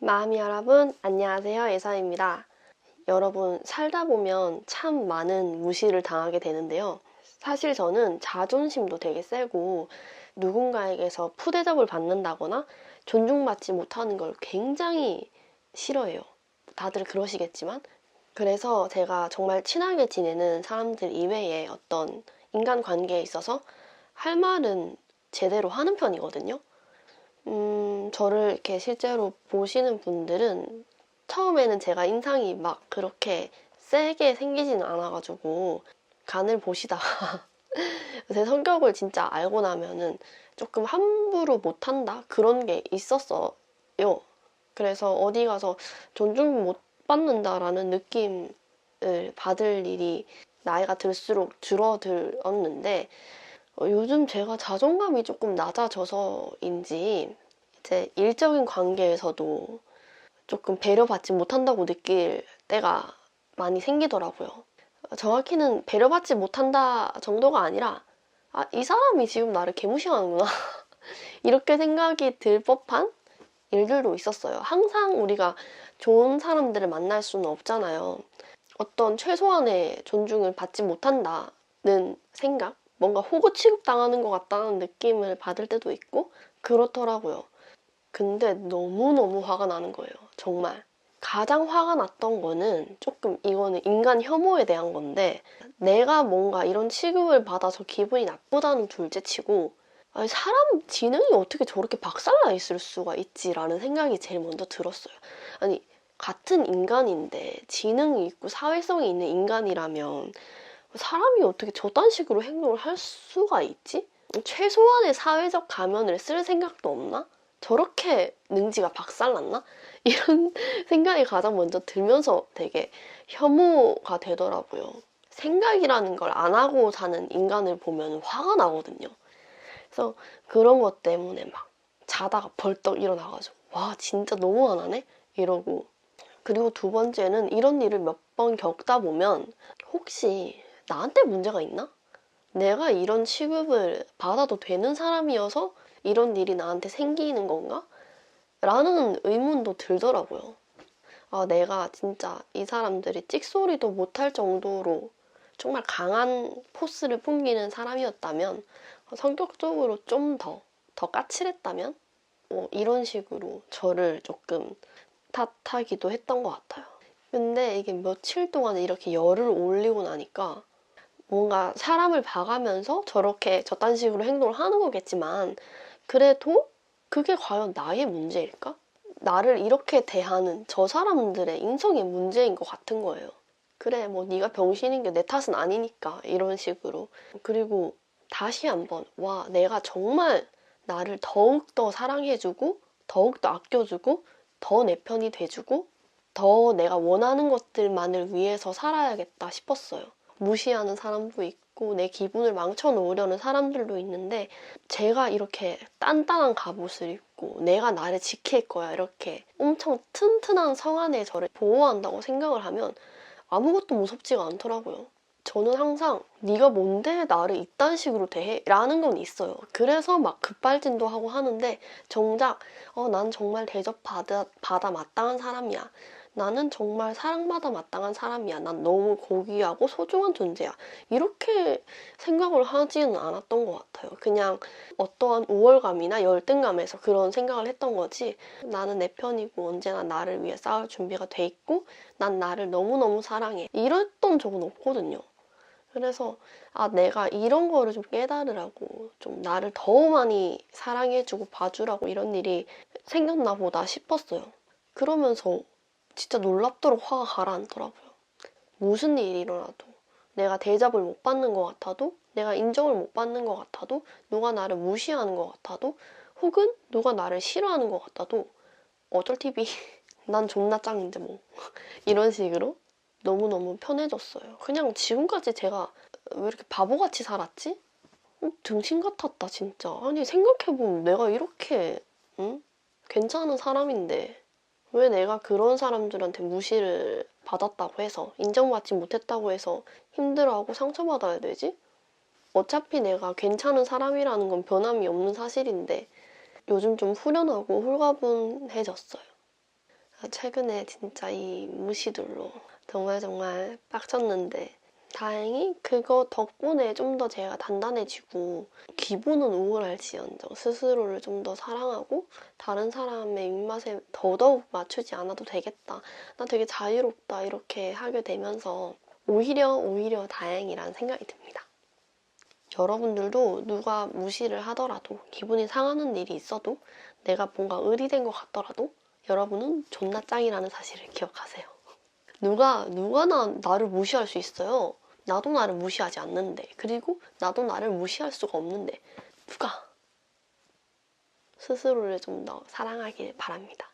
마음이 여러분, 안녕하세요. 예사입니다. 여러분, 살다 보면 참 많은 무시를 당하게 되는데요. 사실 저는 자존심도 되게 세고 누군가에게서 푸대접을 받는다거나 존중받지 못하는 걸 굉장히 싫어해요. 다들 그러시겠지만. 그래서 제가 정말 친하게 지내는 사람들 이외에 어떤 인간 관계에 있어서 할 말은 제대로 하는 편이거든요. 음, 저를 이렇게 실제로 보시는 분들은 처음에는 제가 인상이 막 그렇게 세게 생기지는 않아가지고 간을 보시다가 제 성격을 진짜 알고 나면은 조금 함부로 못한다 그런 게 있었어요. 그래서 어디 가서 존중 못 받는다라는 느낌을 받을 일이 나이가 들수록 줄어들었는데 어, 요즘 제가 자존감이 조금 낮아져서인지 이 제 일적인 관계에서도 조금 배려받지 못한다고 느낄 때가 많이 생기더라고요. 정확히는 배려받지 못한다 정도가 아니라 아, 이 사람이 지금 나를 개무시하는구나. 이렇게 생각이 들 법한 일들도 있었어요. 항상 우리가 좋은 사람들을 만날 수는 없잖아요. 어떤 최소한의 존중을 받지 못한다는 생각? 뭔가 호구 취급당하는 것 같다는 느낌을 받을 때도 있고 그렇더라고요. 근데 너무너무 화가 나는 거예요. 정말. 가장 화가 났던 거는 조금 이거는 인간 혐오에 대한 건데 내가 뭔가 이런 취급을 받아서 기분이 나쁘다는 둘째 치고 아니, 사람 지능이 어떻게 저렇게 박살나 있을 수가 있지라는 생각이 제일 먼저 들었어요. 아니 같은 인간인데 지능이 있고 사회성이 있는 인간이라면 사람이 어떻게 저딴 식으로 행동을 할 수가 있지? 최소한의 사회적 가면을 쓸 생각도 없나? 저렇게 능지가 박살났나? 이런 생각이 가장 먼저 들면서 되게 혐오가 되더라고요. 생각이라는 걸 안 하고 사는 인간을 보면 화가 나거든요. 그래서 그런 것 때문에 막 자다가 벌떡 일어나가지고 와 진짜 너무 화나네? 이러고 그리고 두 번째는 이런 일을 몇 번 겪다 보면 혹시 나한테 문제가 있나? 내가 이런 취급을 받아도 되는 사람이어서 이런 일이 나한테 생기는 건가? 라는 의문도 들더라고요. 아, 내가 진짜 이 사람들이 찍소리도 못할 정도로 정말 강한 포스를 풍기는 사람이었다면 성격적으로 좀 더, 더 까칠했다면 뭐 이런 식으로 저를 조금 탓하기도 했던 것 같아요. 근데 이게 며칠 동안 이렇게 열을 올리고 나니까 뭔가 사람을 봐가면서 저렇게 저딴 식으로 행동을 하는 거겠지만 그래도 그게 과연 나의 문제일까? 나를 이렇게 대하는 저 사람들의 인성의 문제인 것 같은 거예요. 그래 뭐 네가 병신인 게 내 탓은 아니니까 이런 식으로 그리고 다시 한번 와 내가 정말 나를 더욱 더 사랑해주고 더욱 더 아껴주고 더 내 편이 돼주고 더 내가 원하는 것들만을 위해서 살아야겠다 싶었어요. 무시하는 사람도 있고 내 기분을 망쳐놓으려는 사람들도 있는데 제가 이렇게 단단한 갑옷을 입고 내가 나를 지킬 거야 이렇게 엄청 튼튼한 성 안에 저를 보호한다고 생각을 하면 아무것도 무섭지가 않더라고요. 저는 항상 네가 뭔데 나를 이딴 식으로 대해? 라는 건 있어요. 그래서 막 급발진도 하고 하는데 정작 어, 난 정말 대접 받아 받아 마땅한 사람이야. 나는 정말 사랑받아 마땅한 사람이야. 난 너무 고귀하고 소중한 존재야. 이렇게 생각을 하지는 않았던 것 같아요. 그냥 어떠한 우월감이나 열등감에서 그런 생각을 했던 거지. 나는 내 편이고 언제나 나를 위해 싸울 준비가 돼 있고 난 나를 너무너무 사랑해. 이랬던 적은 없거든요. 그래서 아 내가 이런 거를 좀 깨달으라고 좀 나를 더 많이 사랑해주고 봐주라고 이런 일이 생겼나 보다 싶었어요. 그러면서 진짜 놀랍도록 화가 가라앉더라고요. 무슨 일이 일어나도 내가 대접을 못 받는 것 같아도 내가 인정을 못 받는 것 같아도 누가 나를 무시하는 것 같아도 혹은 누가 나를 싫어하는 것 같아도 어쩔 TV 난 존나 짱인데 뭐 이런 식으로 너무너무 편해졌어요. 그냥 지금까지 제가 왜 이렇게 바보같이 살았지? 어, 등신 같았다 진짜. 아니 생각해보면 내가 이렇게 응? 괜찮은 사람인데 왜 내가 그런 사람들한테 무시를 받았다고 해서 인정받지 못했다고 해서 힘들어하고 상처받아야 되지? 어차피 내가 괜찮은 사람이라는 건 변함이 없는 사실인데 요즘 좀 후련하고 홀가분해졌어요. 최근에 진짜 이 무시들로 정말 정말 빡쳤는데 다행히 그거 덕분에 좀 더 제가 단단해지고 기분은 우울할지언정 스스로를 좀 더 사랑하고 다른 사람의 입맛에 더더욱 맞추지 않아도 되겠다. 나 되게 자유롭다 이렇게 하게 되면서 오히려 오히려 다행이라는 생각이 듭니다. 여러분들도 누가 무시를 하더라도 기분이 상하는 일이 있어도 내가 뭔가 의리된 것 같더라도 여러분은 존나 짱이라는 사실을 기억하세요. 누가 누가 나, 나를 무시할 수 있어요. 나도 나를 무시하지 않는데 그리고 나도 나를 무시할 수가 없는데 누가 스스로를 좀 더 사랑하길 바랍니다.